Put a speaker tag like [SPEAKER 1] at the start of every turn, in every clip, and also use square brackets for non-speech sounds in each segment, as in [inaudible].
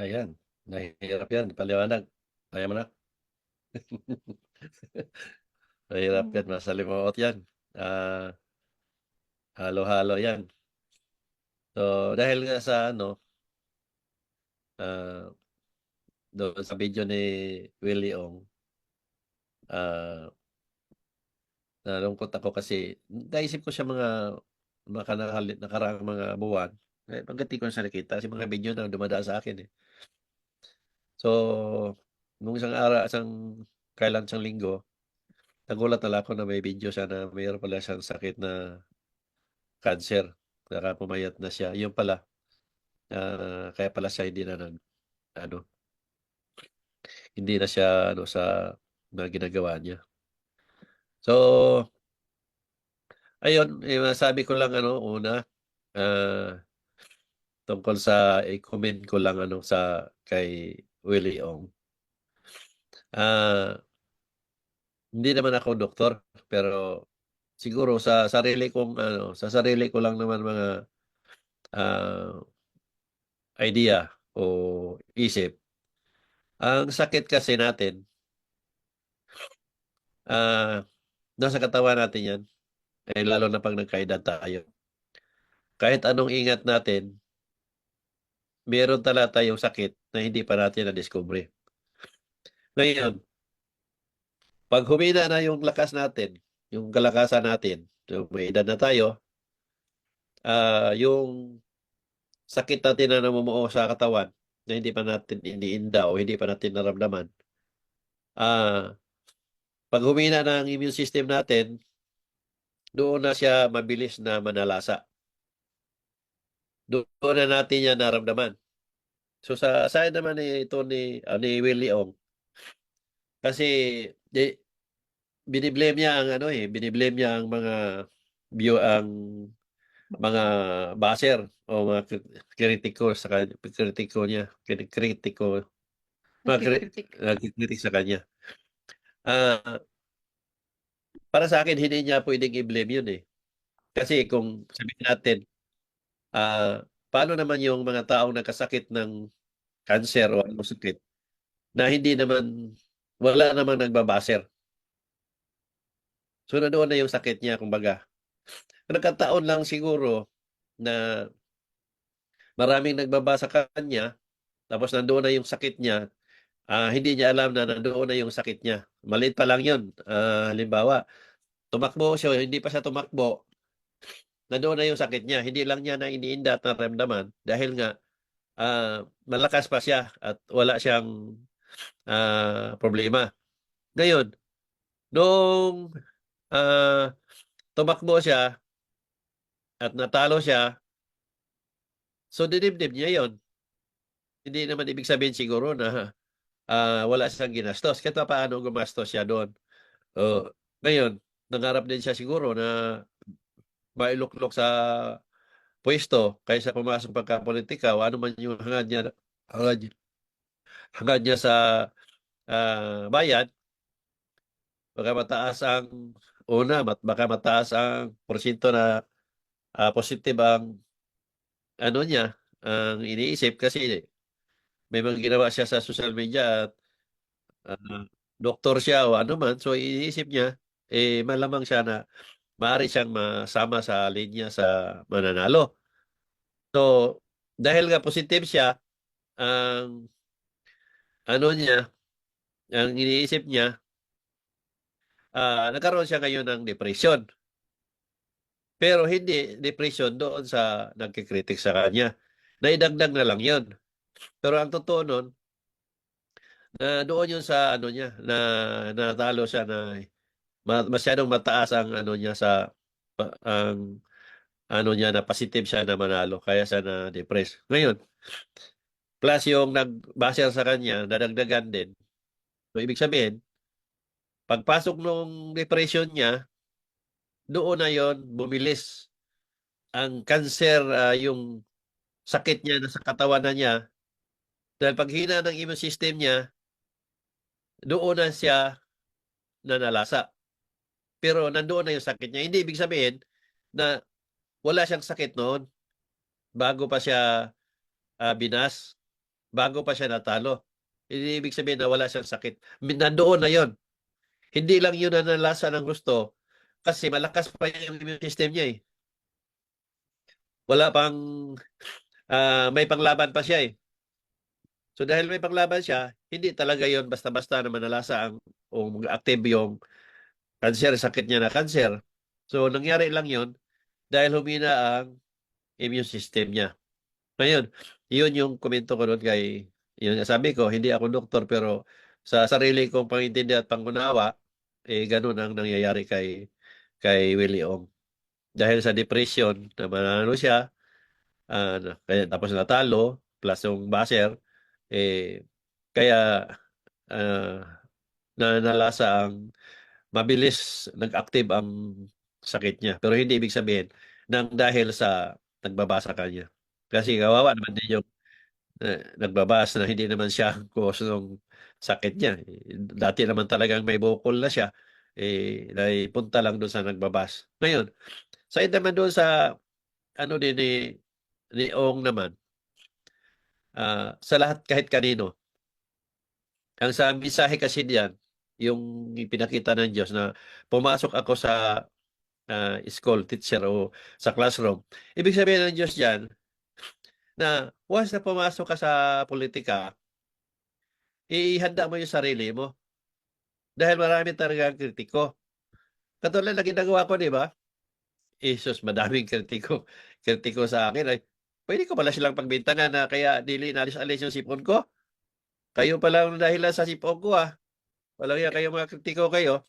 [SPEAKER 1] Ayan, mahirap yan, paliwanag. Kaya mo na? [laughs] Mahirap
[SPEAKER 2] Hmm.
[SPEAKER 1] yan, masalimuot yan. Ah, halo-halo yan. So, dahil nga sa ano, ah, doon sa video ni Willie Ong, ah, nalungkot ako kasi naisip ko siya mga mga nakaraang mga buwan. Eh, pagdating ko sa nakita, kasi mga video na dumadaan sa akin eh. So, nung isang araw, isang kailan isang linggo, nagulat na ako na may video siya na mayroon pala siyang sakit na cancer. Saka pumayat na siya. Yun pala, ah, kaya pala siya hindi na nag, ano, hindi na siya ano sa mga ginagawa niya. So, ayun, eh, masabi ko lang ano, una, ah, tungkol sa i-comment ko lang ano sa kay Willie Ong. Ah, hindi naman ako doktor, pero siguro sa sarili kong ano, sa sarili ko lang naman mga ah, idea o isip. Ang sakit kasi natin, ah, nasa katawan natin yan, eh, lalo na pag nagkaedad tayo. Kahit anong ingat natin, meron talaga tayong sakit na hindi pa natin na-discover. Ngayon, pag humina na yung lakas natin, yung kalakasan natin, so may edad na tayo, ah, yung sakit natin na namumuo sa katawan na hindi pa natin iniinda o hindi pa natin naramdaman, ah, pag humina na ang immune system natin, doon na siya mabilis na manalasa. Doon na natin yan naramdaman. So sa side naman ni ito ni, ah, ni Willie Ong, kasi di, biniblame niya ang ano eh, biniblame niya ang mga view ang mga baser o mga kri- kritiko sa kanya, kritiko niya, kri- kritiko, mga kri-
[SPEAKER 2] Nagkikritik.
[SPEAKER 1] sa kanya. Ah, para sa akin, hindi niya pwedeng i-blame yun eh. Kasi kung sabihin natin, ah, paano naman yung mga taong nagkasakit ng cancer o anong sakit na hindi naman, wala namang nagbabaser. So, nandoon na yung sakit niya, kumbaga. Nagkataon lang siguro na maraming nagbabasa kanya, tapos nandoon na yung sakit niya, ah, hindi niya alam na nandoon na yung sakit niya. Maliit pa lang yun. Ah, halimbawa, tumakbo siya, hindi pa siya tumakbo, nandoon na yung sakit niya. Hindi lang niya na iniinda at naramdaman dahil nga ah, malakas pa siya at wala siyang ah, problema. Ngayon, nung ah, tumakbo siya at natalo siya, so dinibdib niya yon. Hindi naman ibig sabihin siguro na ah, wala siyang ginastos. Kahit pa paano gumastos siya doon. Oh, ngayon, nangarap din siya siguro na mailuklok sa pwesto kaysa pumasok pagka-politika o ano man yung hangad niya, hangad, niya- hangad niya sa ah, bayan, baka mataas ang una, mat, baka mataas ang porsyento na ah, positive ang ano niya, ang iniisip kasi may mga ginawa siya sa social media at ah, doktor siya o ano man, so iniisip niya, eh malamang siya na maaari siyang masama sa linya sa mananalo. So, dahil nga positive siya, ang ano niya, ang iniisip niya, ah, nagkaroon siya ngayon ng depression. Pero hindi depression doon sa nagkikritik sa kanya. Naidagdag na lang yon. Pero ang totoo nun, na doon yun sa ano niya, na natalo siya na masyadong mataas ang ano niya sa ang ano niya na positive siya na manalo kaya siya na depress. Ngayon, plus yung nagbaser sa kanya, nadagdagan din. So, ibig sabihin, pagpasok nung depression niya, doon na yon bumilis ang cancer, ah, yung sakit niya na sa katawan na niya. Dahil pag hina ng immune system niya, doon na siya nanalasa. Pero nandoon na yung sakit niya. Hindi ibig sabihin na wala siyang sakit noon bago pa siya ah, binas. bago pa siya natalo. Hindi ibig sabihin na wala siyang sakit. Nandoon na yon. Hindi lang yun na nalasa ng gusto kasi malakas pa yung immune system niya eh. Wala pang ah, may panglaban pa siya eh. So dahil may panglaban siya, hindi talaga yon basta-basta na manalasa ang o mag-active yung cancer, sakit niya na cancer. So nangyari lang yon dahil humina ang immune system niya. Ngayon, yun yung komento ko doon kay, yun sabi ko, hindi ako doktor pero sa sarili kong pangintindi at pangunawa, eh ganun ang nangyayari kay kay Willie Ong. Dahil sa depression, na manano siya, ah, na- kaya tapos natalo, plus yung baser, eh, kaya ah, na nalasa ang mabilis nag-active ang sakit niya. Pero hindi ibig sabihin nang dahil sa nagbabasa kanya. Kasi kawawa naman din yung eh, nagbabasa na hindi naman siya ang cause ng sakit niya. Eh, Dati naman talagang may bukol na siya. Eh, naipunta lang doon sa nagbabas. Ngayon, sa naman doon sa ano din ni, ni Ong naman, ah, sa lahat kahit kanino, ang sa mensahe kasi diyan, yung ipinakita ng Diyos na pumasok ako sa ah, school teacher o sa classroom. Ibig sabihin ng Diyos diyan na once na pumasok ka sa politika, ihanda mo yung sarili mo. Dahil marami talagang kritiko. Katulad na ginagawa ko, di ba? Isus, madaming kritiko. Kritiko sa akin. Ay, pwede ko pala silang pagbintangan na kaya dili nalis-alis yung sipon ko. Kayo pala ang dahilan sa sipon ko ah. Walang yan kayo mga kritiko kayo.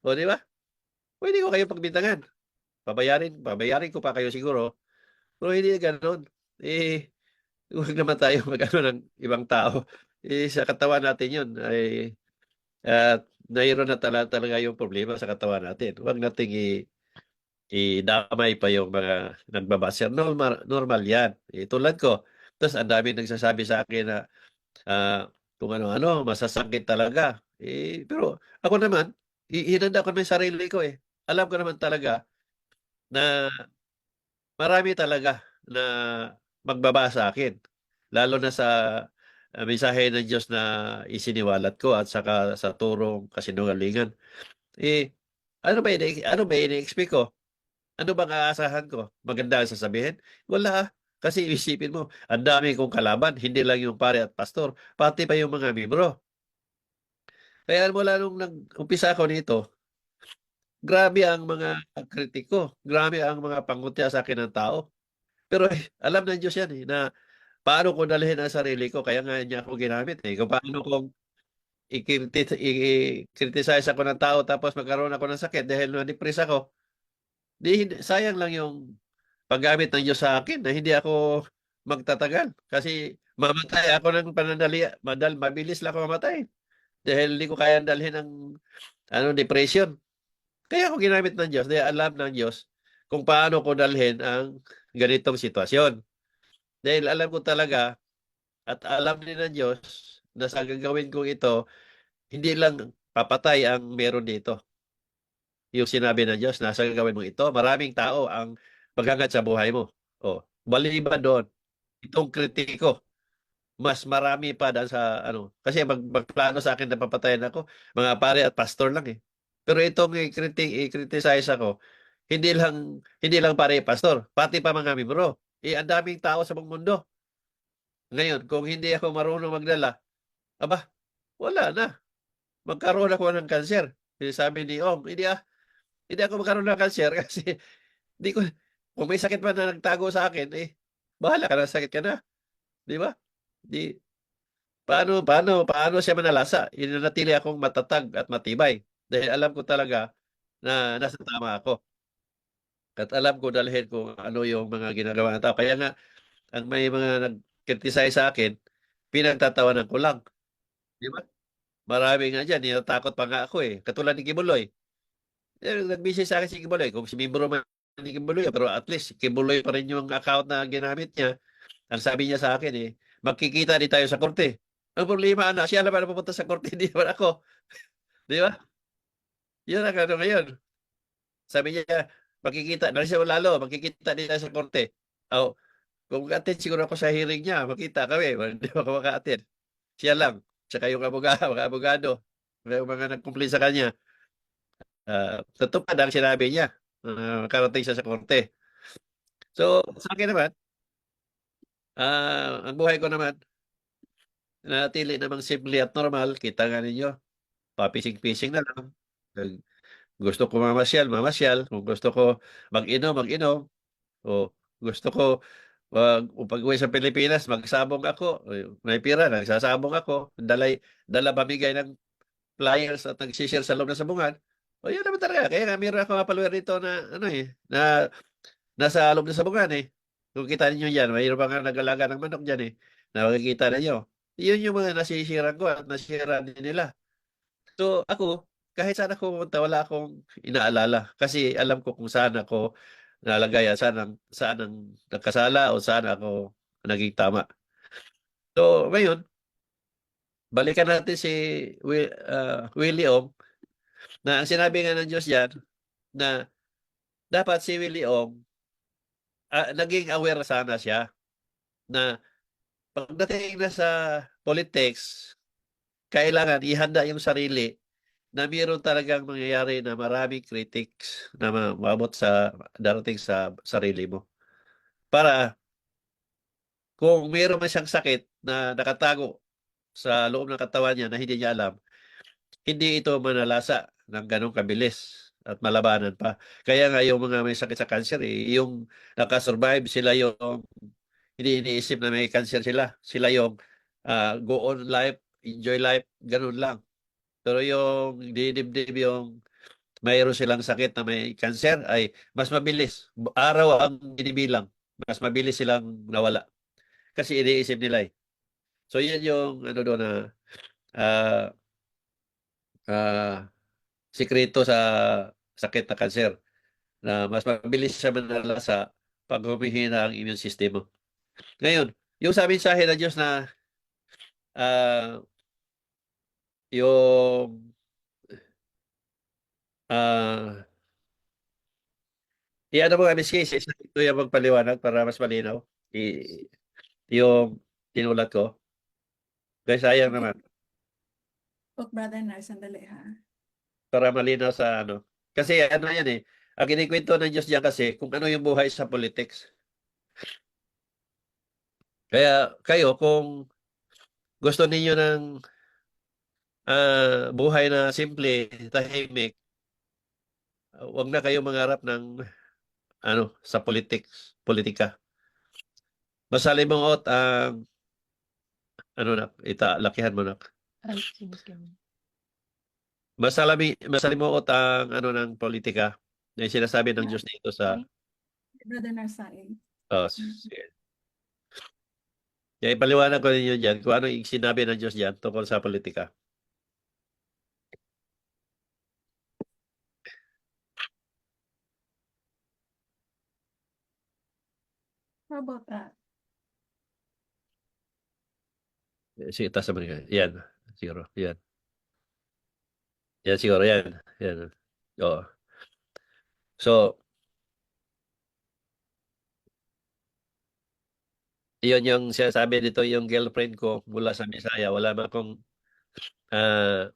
[SPEAKER 1] O di ba? Pwede ko kayo pagbintangan. Pabayarin, pabayarin ko pa kayo siguro. Pero hindi ganun. Eh, huwag naman tayo [laughs] mag-ano ng ibang tao. Eh, sa katawan natin yun ay at nairon na tala, talaga yung problema sa katawan natin. Huwag nating i idamay pa yung mga nagbabaser. Normal, normal yan. Eh, tulad ko. Tapos ang dami nagsasabi sa akin na ah, kung ano-ano, masasakit talaga. Eh, pero ako naman, hinanda ko naman yung sarili ko eh. Alam ko naman talaga na marami talaga na magbaba sa akin. Lalo na sa uh, mensahe ng Diyos na isiniwalat ko at saka sa turong kasinungalingan. Eh, ano ba ini ano ba ini-expect ko? Ano bang aasahan ko? Maganda ang sasabihin? Wala. Kasi isipin mo, ang dami kong kalaban, hindi lang yung pare at pastor, pati pa yung mga membro. Kaya mula nung nag-umpisa ako nito, grabe ang mga kritiko, grabe ang mga pangutya sa akin ng tao. Pero eh, alam ng Diyos yan eh, na paano ko dalhin ang sarili ko, kaya nga niya ako ginamit eh. Kung paano kong i-criticize ako ng tao tapos magkaroon ako ng sakit dahil na-depress ako, di, sayang lang yung paggamit ng Diyos sa akin na hindi ako magtatagal. Kasi mamatay ako ng panandali, madal, mabilis lang ako mamatay. Dahil hindi ko kaya dalhin ng ano, depression. Kaya ako ginamit ng Diyos, dahil alam ng Diyos kung paano ko dalhin ang ganitong sitwasyon. Dahil alam ko talaga at alam din ng Diyos na sa gagawin kong ito, hindi lang papatay ang meron dito. Yung sinabi ng Diyos na sa gagawin mong ito, maraming tao ang maghangat sa buhay mo. O, maliban doon, itong kritiko, mas marami pa dahil sa ano. Kasi mag, magplano sa akin na papatayan ako, mga pare at pastor lang eh. Pero itong i-criti- i-criticize ako, hindi lang hindi lang pare pastor, pati pa mga membro. Eh, ang daming tao sa buong mundo. Ngayon, kung hindi ako marunong magdala, aba, wala na. Magkaroon ako ng cancer. Eh, Sabi ni Ong, hindi ah, hindi ako magkaroon ng cancer [laughs] kasi hindi ko, kung may sakit man na nagtago sa akin, eh, bahala ka na, sakit ka na. Di ba? Di, paano, paano, paano siya manalasa? Inanatili akong matatag at matibay. Dahil alam ko talaga na nasa tama ako. At alam ko dalhin kung ano yung mga ginagawa ng tao. Kaya nga, ang may mga nag-criticize sa akin, pinagtatawanan ko lang. Di ba? Marami nga dyan, natatakot pa nga ako eh. Katulad ni Kibuloy. Eh, nag-message sa akin si Kibuloy. Kung si Mimbro man ni Kibuloy, pero at least Kibuloy pa rin yung account na ginamit niya. Ang sabi niya sa akin eh, magkikita din tayo sa korte. Ang problema na, siya naman pupunta sa korte, [laughs] hindi naman ako. Di ba? Yun ang ano ngayon. Sabi niya, makikita, nalisya mo lalo, makikita din tayo sa korte. Oh, kung mag-attend siguro ako sa hearing niya, makita kami, [laughs] hindi ako maka-attend. Siya lang, tsaka yung abogado, [laughs] mga abogado, yung mga nag-complain sa kanya. Uh, tutupad ang sinabi niya. Uh, karating siya sa korte. So, sa akin naman, uh, ang buhay ko naman, natili namang simple at normal, kita nga ninyo, papising-pising na lang. Gusto ko mamasyal, mamasyal. Kung gusto ko mag-inom, mag-inom. O gusto ko wag pag uwi sa Pilipinas, magsabong ako. May pira, nagsasabong ako. Dalay, dala pamigay ng flyers at nagsishare sa loob ng sabungan. O yun naman talaga. Kaya nga meron ako mapalwer dito na ano eh, na nasa loob ng sabungan eh. Kung kita niyo yan, mayroon nga nag-alaga ng manok dyan eh. Na makikita ninyo. Yun yung mga nasisiran ko at nasisiran din nila. So ako, kahit saan ako pumunta, wala akong inaalala. Kasi alam ko kung saan ako nalagay, saan ang, saan ang nagkasala o saan ako naging tama. So, ngayon, balikan natin si Will, uh, Willie Ong na ang sinabi nga ng Diyos yan na dapat si Willie Ong uh, naging aware sana siya na pagdating na sa politics, kailangan ihanda yung sarili na mayroon talagang mangyayari na maraming critics na maabot sa darating sa sarili mo. Para kung mayroon man siyang sakit na nakatago sa loob ng katawan niya na hindi niya alam, hindi ito manalasa ng ganong kabilis at malabanan pa. Kaya nga yung mga may sakit sa cancer, eh, yung nakasurvive, sila yung hindi iniisip na may cancer sila. Sila yung uh, go on life, enjoy life, ganun lang. Pero yung dinibdib yung mayroon silang sakit na may cancer ay mas mabilis. Araw ang binibilang. Mas mabilis silang nawala. Kasi iniisip nila eh. So yan yung ano doon na uh, uh, sikreto sa sakit na cancer na mas mabilis siya manala sa pag humihina ang immune system mo. Ngayon, yung sabi sa akin ng Diyos na uh, yung ah i-ano mo nga Miss Casey, ito yung magpaliwanag para mas malinaw. I, yung tinulat ko. Guys, sayang naman.
[SPEAKER 2] Book brother na, sandali ha.
[SPEAKER 1] Para malinaw sa ano. Kasi ano yan eh. Ang kinikwento ng Diyos diyan kasi kung ano yung buhay sa politics. Kaya kayo kung gusto ninyo ng uh, buhay na simple, tahimik, uh, wag na kayo mangarap ng ano sa politics, politika. Masalimuot ang ano na, ita lakihan mo na. Masalami masalimuot ang ano ng politika na sinasabi ng Diyos dito sa
[SPEAKER 2] Brother Narsain.
[SPEAKER 1] Oh, sige. Kaya ipaliwanag ko ninyo dyan kung ano yung sinabi ng Diyos dyan tungkol sa politika.
[SPEAKER 2] How about that?
[SPEAKER 1] Sige, taas naman ka. Yan. Siguro. Yan. Yan siguro. Yan. Yan. Oo. So, yun yung sinasabi dito yung girlfriend ko mula sa Misaya. Wala man akong uh,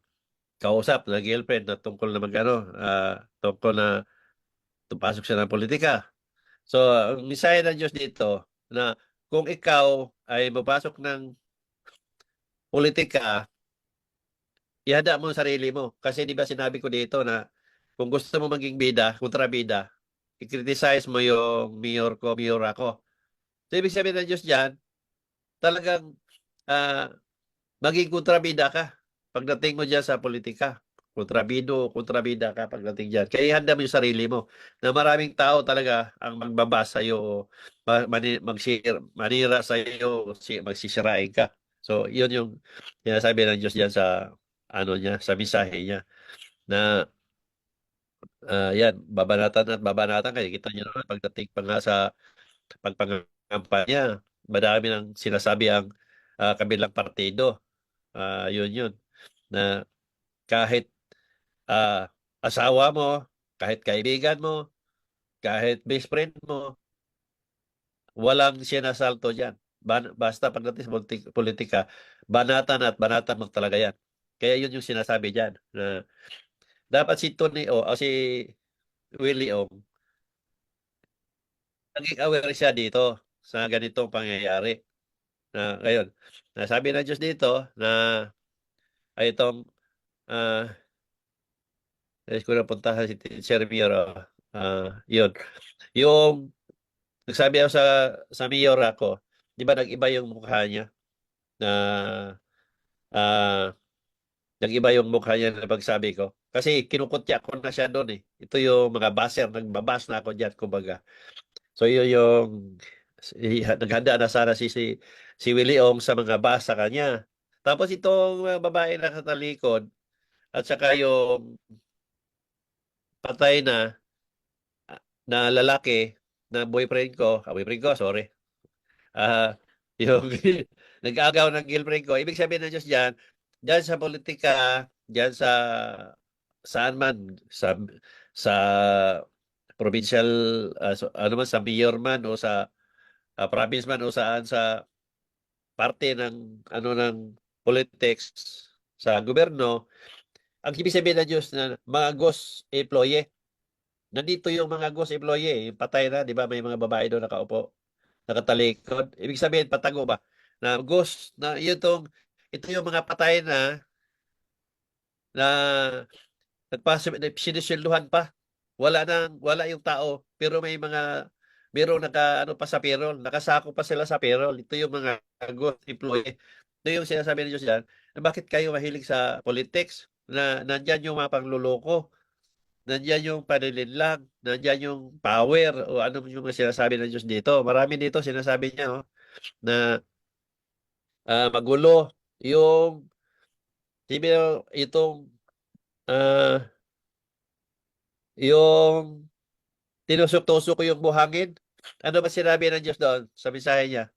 [SPEAKER 1] kausap na girlfriend na tungkol na magano, uh, tungkol na tupasok siya ng politika. So, ang misaya ng Diyos dito na kung ikaw ay mapasok ng politika, ihanda mo ang sarili mo. Kasi di ba sinabi ko dito na kung gusto mo maging bida, kontrabida, i-criticize mo yung mayor ko, mayor ako. So, ibig sabihin ng Diyos dyan, talagang uh, maging kontrabida ka pagdating mo dyan sa politika kontrabido, kontrabida ka pagdating dyan. Kaya ihanda mo yung sarili mo na maraming tao talaga ang magbabasa sa'yo, mani, mag-share, manira sa'yo, magsisirain ka. So, yun yung sinasabi ng Diyos dyan sa ano niya, sa mensahe niya na uh, yan, babanatan at babanatan kayo. Kita niyo naman pagdating pa nga sa pagpangampanya, madami nang sinasabi ang uh, kabilang partido. Uh, yun yun. Na kahit uh, asawa mo, kahit kaibigan mo, kahit best friend mo, walang sinasalto diyan. Ban- basta pagdating sa politi- politika, banatan at banatan mo talaga yan. Kaya yun yung sinasabi diyan na dapat si Tony O o si Willie Ong naging aware siya dito sa ganitong pangyayari. Na ngayon, nasabi ng Diyos dito na ay itong ah Nais ko na puntahan si Teacher Miro. Ah, yun. Yung nagsabi ako sa sa mayor ako, 'di ba nag-iba yung mukha niya na ah nag-iba yung mukha niya na pagsabi ko. Kasi kinukutya ko na siya doon eh. Ito yung mga baser, nagbabas na ako diyan kumbaga. So yun yung naghanda na sana si si si Willie Ong sa mga bas sa kanya. Tapos itong mga babae na katalikod at saka yung patay na na lalaki na boyfriend ko, ah, boyfriend ko, sorry. Ah, yung [laughs] nag-agaw ng girlfriend ko. Ibig sabihin ng Diyos diyan, diyan sa politika, diyan sa saan man sa sa provincial ah, so- ano man sa mayor man o sa ah, province man o saan sa parte ng ano ng politics sa gobyerno, ang ibig sabihin ng Diyos na mga ghost employee. Nandito yung mga ghost employee, patay na, di ba? May mga babae doon nakaupo, nakatalikod. Ibig sabihin, patago ba? Na ghost, na yun tong, ito yung mga patay na, na nagpasa, sinisilduhan pa. Wala nang, wala yung tao, pero may mga, merong naka, ano pa sa payroll, nakasako pa sila sa payroll. Ito yung mga ghost employee. Ito yung sinasabi ng Diyos yan, na bakit kayo mahilig sa politics? Na nandyan yung mga pangluloko, nandyan yung panilinlang, nandyan yung power, o ano yung mga sinasabi ng Diyos dito. Marami dito sinasabi niya, oh, na ah, magulo yung sabi itong ah, yung tinusok-tusok ko yung buhangin. Ano ba sinabi ng Diyos doon sa niya?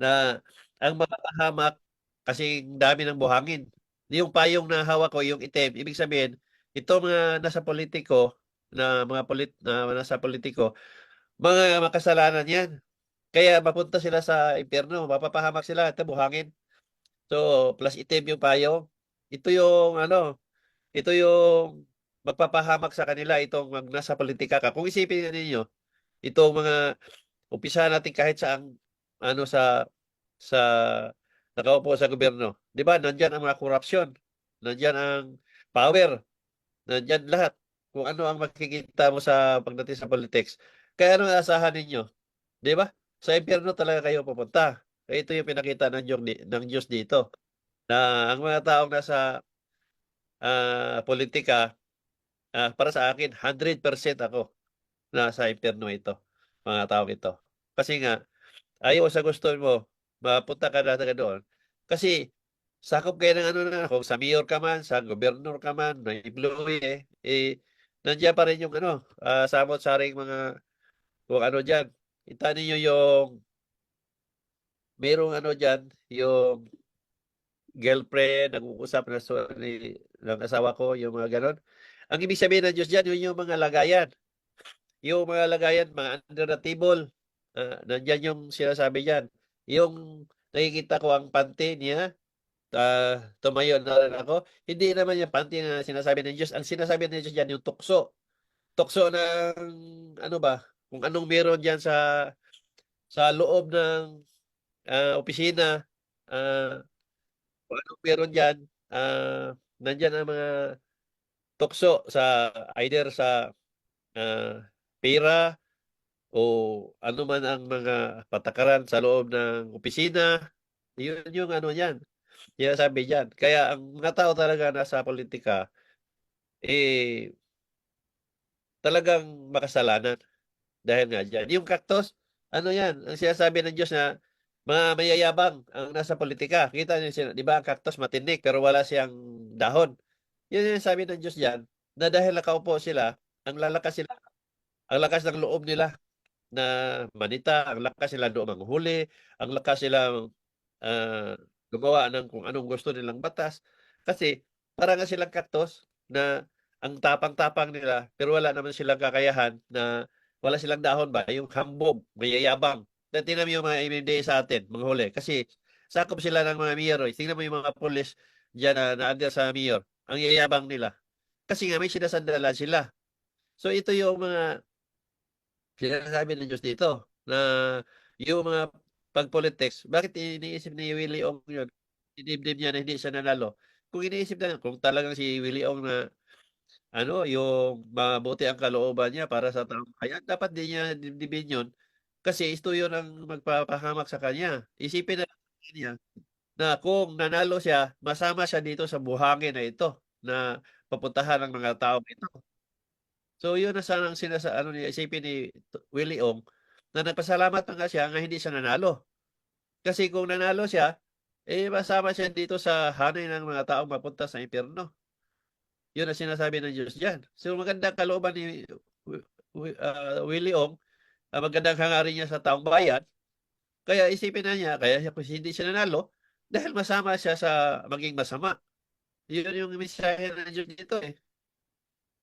[SPEAKER 1] Na ang mapapahamak kasi dami ng buhangin. Yung payong na hawak ko, yung itim, ibig sabihin, ito mga nasa politiko, na mga polit na nasa politiko, mga makasalanan yan. Kaya mapunta sila sa impyerno, mapapahamak sila, ito buhangin. So, plus itim yung payong. Ito yung ano, ito yung magpapahamak sa kanila itong mag nasa politika ka. Kung isipin ninyo, itong mga umpisa natin kahit saang ano sa sa nakaupo sa gobyerno. 'Di ba? Nandiyan ang mga korupsyon. Nandiyan ang power. Nandiyan lahat. Kung ano ang makikita mo sa pagdating sa politics. Kaya ano asahan ninyo? 'Di ba? Sa impyerno talaga kayo pupunta. Kaya ito yung pinakita ng ng Diyos dito. Na ang mga taong nasa ah, politika, ah, para sa akin, 100% ako nasa impyerno ito. Mga taong ito. Kasi nga, ayaw sa gusto mo, mapunta ka na doon. Kasi, sakop kayo ng ano na, kung sa mayor ka man, sa gobernador ka man, may employee, eh, eh, nandiyan pa rin yung ano, ah, samot-saring mga, kung ano dyan. Ita ninyo yung, merong ano dyan, yung girlfriend, nag-uusap na so, ni, ng asawa ko, yung mga ganon. Ang ibig sabihin ng Diyos dyan, yun yung mga lagayan. Yung mga lagayan, mga under the table, ah, nandyan yung sinasabi dyan. Yung nakikita ko ang panty niya, ah, tumayo na rin ako. Hindi naman yung panty na sinasabi ng Diyos. Ang sinasabi ng Diyos dyan, yung tukso. Tukso ng, ano ba, kung anong meron dyan sa, sa loob ng ah, opisina, kung anong meron dyan, ah, nandyan ang mga tukso sa, either sa ah, pera o ano man ang mga patakaran sa loob ng opisina, yun yung ano yan. Kaya sabi dyan. Kaya ang mga tao talaga nasa politika, eh, talagang makasalanan. Dahil nga dyan. Yung cactus, ano yan? Ang sinasabi ng Diyos na mga mayayabang ang nasa politika. Kita niyo sila, di ba ang cactus matinik pero wala siyang dahon. Yun yung sabi ng Diyos dyan, na dahil nakaupo sila, ang lalakas sila, ang lakas ng loob nila na manita, ang lakas nila doon manghuli, ang lakas silang ah, gumawa ng kung anong gusto nilang batas. Kasi para nga silang cactus na ang tapang-tapang nila pero wala naman silang kakayahan na wala silang dahon ba, yung hambog, mayayabang. Na tingnan mo yung mga MMDA sa atin, mga huli. Kasi sakop sila ng mga mayor. eh. Tingnan mo yung mga pulis dyan na, na under sa mayor. Ang yayabang nila. Kasi nga may sinasandalan sila. So ito yung mga sinasabi ng Diyos dito na yung mga pag-politics, bakit iniisip ni Willie Ong yun? Dinibdib niya na hindi siya nanalo. Kung iniisip na, kung talagang si Willie Ong na ano, yung mabuti ang kalooban niya para sa taong bayan, dapat din niya dibdibin yun kasi ito yun ang magpapahamak sa kanya. Isipin na niya na kung nanalo siya, masama siya dito sa buhangin na ito na papuntahan ng mga tao ito. So yun na sana ang sinasa ano isipin ni Willie Ong na nagpasalamat na nga siya nga hindi siya nanalo. Kasi kung nanalo siya, eh masama siya dito sa hanay ng mga taong mapunta sa impyerno. Yun ang sinasabi ng Diyos diyan. So magandang kalooban ni ah, Willie Ong, ang magandang hangarin niya sa taong bayan. Kaya isipin na niya, kaya siya, hindi siya nanalo, dahil masama siya sa maging masama. Yun yung mensahe ng Diyos dito eh.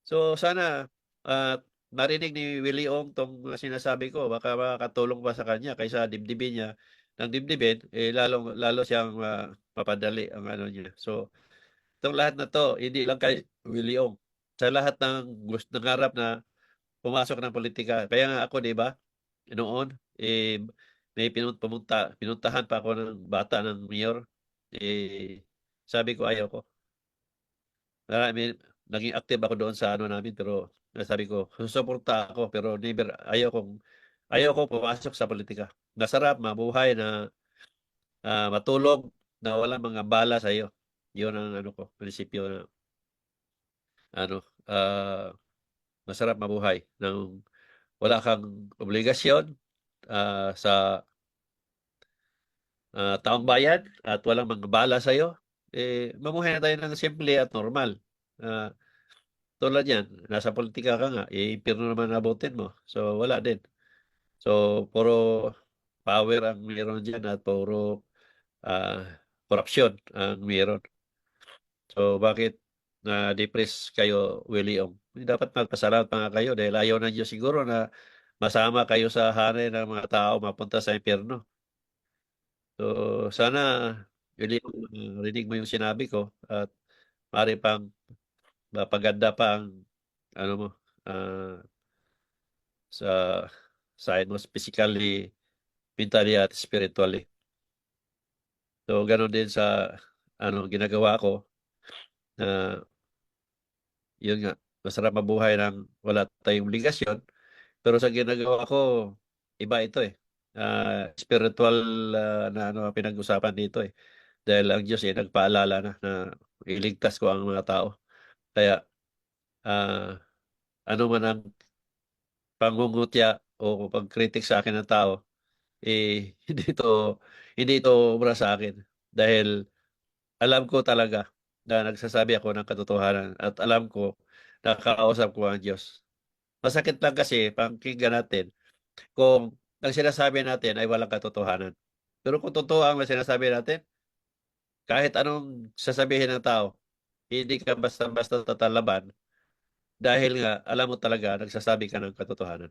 [SPEAKER 1] So sana ah, marinig ni Willie Ong tong sinasabi ko, baka makakatulong pa sa kanya kaysa dibdibin niya ng dibdibin, eh lalo, lalo siyang ah, papadali ang ano niya. So itong lahat na to, hindi lang kay Willie Ong. Sa lahat ng gusto ng harap na pumasok ng politika. Kaya nga ako, di ba, noon, eh, may pinun pumunta, pinuntahan pa ako ng bata ng mayor. Eh, sabi ko ayaw ko. Marami, naging active ako doon sa ano namin, pero sabi ko, susuporta ako, pero never, ayaw kong, ayaw ko pumasok sa politika. Nasarap, mabuhay na ah, matulog, na walang mga bala sa iyo. Yun ang ano ko, prinsipyo na ano, ah, masarap mabuhay nang wala kang obligasyon ah, sa ah, taong bayan at walang mga bala sa iyo. Eh, mamuhay na tayo ng simple at normal. Ah, tulad yan, nasa politika ka nga, eh, impyerno naman abutin mo. So, wala din. So, puro power ang meron dyan at puro ah, korupsyon ang meron. So, bakit na-depress kayo, Willie Ong? Eh, Dapat magpasalamat pa nga kayo dahil ayaw na Diyos siguro na masama kayo sa hanay ng mga tao mapunta sa impyerno. So, sana, Willie Ong, uh, rinig mo yung sinabi ko at maaari pang mapaganda pa ang ano mo ah, sa side mo physically, mentally at spiritually. So, ganun din sa ano ginagawa ko na yun nga, masarap mabuhay ng wala tayong obligasyon. Pero sa ginagawa ko, iba ito eh. Ah, spiritual ah, na ano pinag-usapan dito eh. Dahil ang Diyos eh nagpaalala na na iligtas ko ang mga tao. Kaya ah, ano man ang pangungutya o pagkritik sa akin ng tao, eh [laughs] hindi ito hindi ito obra sa akin. Dahil alam ko talaga na nagsasabi ako ng katotohanan at alam ko na kakausap ko ang Diyos. Masakit lang kasi pakinggan natin kung ang sinasabi natin ay walang katotohanan. Pero kung totoo ang sinasabi natin, kahit anong sasabihin ng tao, hindi ka basta-basta tatalaban dahil nga alam mo talaga nagsasabi ka ng katotohanan.